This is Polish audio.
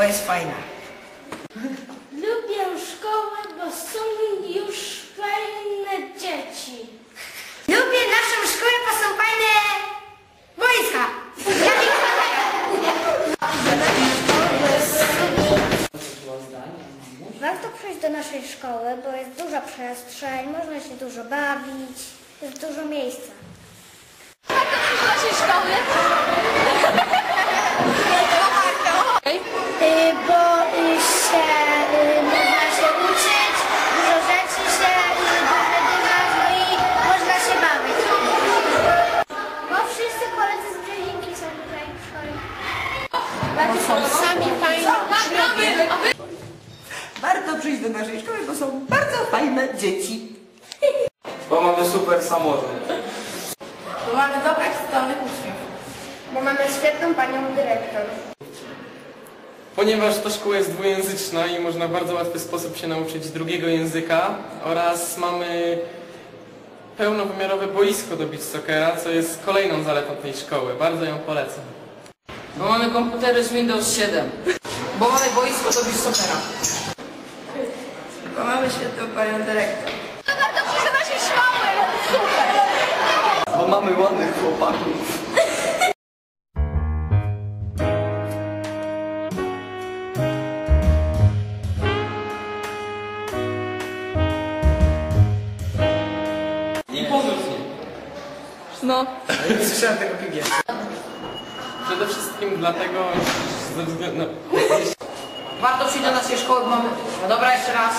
jest fajna. Lubię szkołę, bo są już fajne dzieci. Lubię naszą szkołę, bo są fajne wojska. Warto przyjść do naszej szkoły, bo jest duża przestrzeń, można się dużo bawić, jest dużo miejsca. Są sami fajni Warto przyjść do naszej szkoły, bo są bardzo fajne dzieci. Bo mamy super samorząd. Bo mamy dobrych, zdolnych uczniów. Bo mamy świetną panią dyrektor. Ponieważ ta szkoła jest dwujęzyczna i można w bardzo łatwy sposób się nauczyć drugiego języka oraz mamy pełnowymiarowe boisko do beach soccera, co jest kolejną zaletą tej szkoły. Bardzo ją polecam. Bo mamy komputery z Windows 7. Bo mamy boisko do Bistokera. Bo mamy świetną panią dyrektor. Warto przyjść do naszej szkoły. Bo mamy ładnych chłopaków. No. Nie słyszałem tego piwie. Przede wszystkim dlatego, że ze względu na... Warto przyjść do naszej szkoły, bo mamy... No dobra, jeszcze raz.